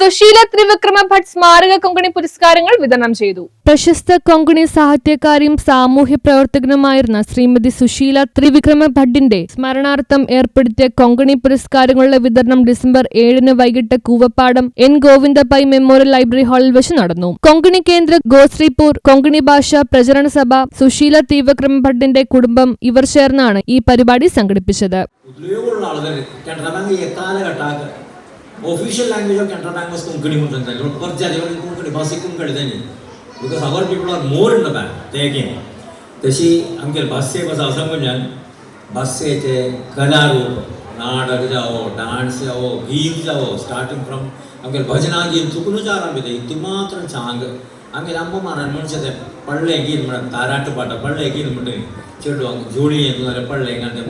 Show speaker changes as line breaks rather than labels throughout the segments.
Sushila Trivikrama Bhat സ്മാരക കൊങ്കണി പുരസ്കാരങ്ങൾ വിതരണം ചെയ്തു. പ്രശസ്ത കൊങ്കണി സാഹിത്യകാരിയും സാമൂഹ്യ പ്രവർത്തകനുമായിരുന്ന ശ്രീമതി സുശീല ത്രിവിക്രമ ഭട്ടിന്റെ സ്മരണാർത്ഥം ഏർപ്പെടുത്തിയ കൊങ്കണി പുരസ്കാരങ്ങളുടെ വിതരണം ഡിസംബർ ഏഴിന് വൈകിട്ട് Koovappadam N Govinda memorial library ഹാളിൽ വെച്ച് നടന്നു. കൊങ്കണി കേന്ദ്ര ഗോശ്രീപൂർ കൊങ്കണി ഭാഷ പ്രചരണ സഭ സുശീല ത്രിവിക്രമ ഭട്ടിന്റെ കുടുംബം ഇവർ ചേർന്നാണ് ഈ പരിപാടി സംഘടിപ്പിച്ചത്.
official language of Canton Bank was Konkani Mutanzan. But Konkani Basi Konkani then. Because our people are more in the bank. They again. तशी आमगेर भास्य भास आसा म्हणल्यान भास्येचे कलारूप नाटक जावो डान्स जावो गीत जावो स्टार्टिंग फ्रॉम आमगेर भजनां गीत चुकूनच आरंभ जाता हितून मात्र सांग അങ്ങനെ അമ്മമാർ ನಾನು പള്ളേക്ക് ಪಳ್ಳೆ ಗೀನ್ ಮಾಡ ತಾರಾಟು ಪಾಟ ಪಳ್ಳೆ ജോലി ಮಾಡಿ ചെണ്ടു ജോളി പള്ളേ കണ്ട്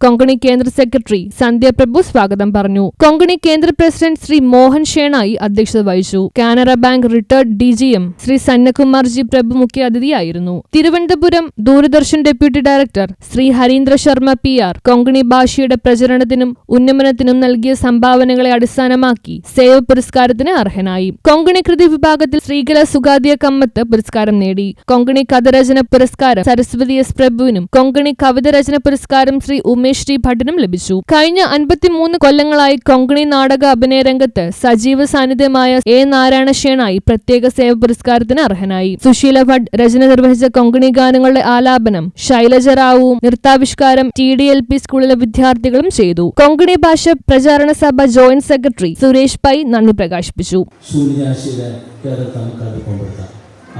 കൊങ്കണി കേന്ദ്ര സെക്രട്ടറി സന്ധ്യ പ്രഭു സ്വാഗതം പറഞ്ഞു. കൊങ്കണി കേന്ദ്ര പ്രസിഡന്റ് ശ്രീ മോഹൻ ഷേണായി അധ്യക്ഷത വഹിച്ചു. Canara bank retired D G M Shri Sannakumarji Prabhu മുഖ്യാതിഥിയായിരുന്നു. Thiruvananthapuram Doordarshan deputy director Shri Harindra Sharma P R Konkani ഭാഷയുടെ പ്രചരണത്തിനും ഉന്നമനത്തിനും നൽകിയ സംഭാവനകളെ അടിസ്ഥാനമാക്കി സേവ പുരസ്കാരത്തിന് അർഹനായി. കൊങ്കണി കൃതി വിഭാഗത്തിൽ ശ്രീകല സുഗാദിയ കമ്മത്ത് പുരസ്കാരം നേടി. കൊങ്കണി കഥരചന പുരസ്കാരം സരസ്വതി എസ് പ്രഭുവിനും കൊങ്കണി കവിത രചന പുരസ്കാരം ശ്രീ ഉമേഷ് ശ്രീ ഭട്ടിനും ലഭിച്ചു. കഴിഞ്ഞ അൻപത്തിമൂന്ന് കൊല്ലങ്ങളായി കൊങ്കണി നാടക അഭിനയ രംഗത്ത് സജീവ സാന്നിധ്യമായ എ നാരായണ ഷേണായി പ്രത്യേക സേവ പുരസ്കാരത്തിന് അർഹനായി. സുശീല ഭട്ട് രചന നിർവഹിച്ച കൊങ്കണി ഗാനങ്ങളുടെ ആലാപനം ശൈലജ റാവുവും നൃത്താവിഷ്കാരം ടി ഡി എൽ പി സ്കൂളിലെ വിദ്യാർത്ഥികളും ചെയ്തു. കൊങ്കണി ഭാഷ പ്രചാരണ സഭ ജോയിന്റ് സെക്രട്ടറി സുരേഷ് പൈ നന്ദി പ്രകാശിപ്പിച്ചു.
ഡിസ്ട്രിക്റ്റിലെ കേരള താൽക്കാലിക പങ്കെടുത്ത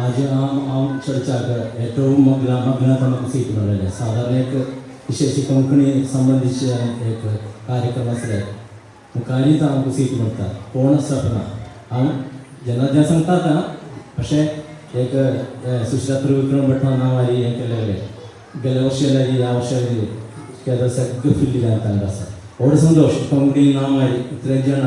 ആദ്യം ആ ആ ചർച്ചക്ക് ഏറ്റവും ഗ്രാമഗ്രാമ സീറ്റുകളല്ലേ സാധാരണയ്ക്ക് വിശേഷി കൊങ്കണി സംബന്ധിച്ച് ഏക്ക് ಕಾರ್ಯಕ್ರಮಸ್ರೆ മുക്കാലി താമക്ക് സീറ്റ് കൊടുത്താൽ ഓണസ്ഥാപന ആ ജനജനസംഘത്താണ് പക്ഷേ ഏക്ക് സുശീല ത്രിവിക്രമ ഭട്ടനാമാരി ഏക്കല്ലേ ഗല വർഷമല്ലാരി ആ വർഷം കേരള സെക്ക് ഫില്ല് ചെയ്യാൻ താങ്കൾ സാർ ഓട് സന്തോഷം. കൊങ്കണി നാമാരി ഇത്രയും ജന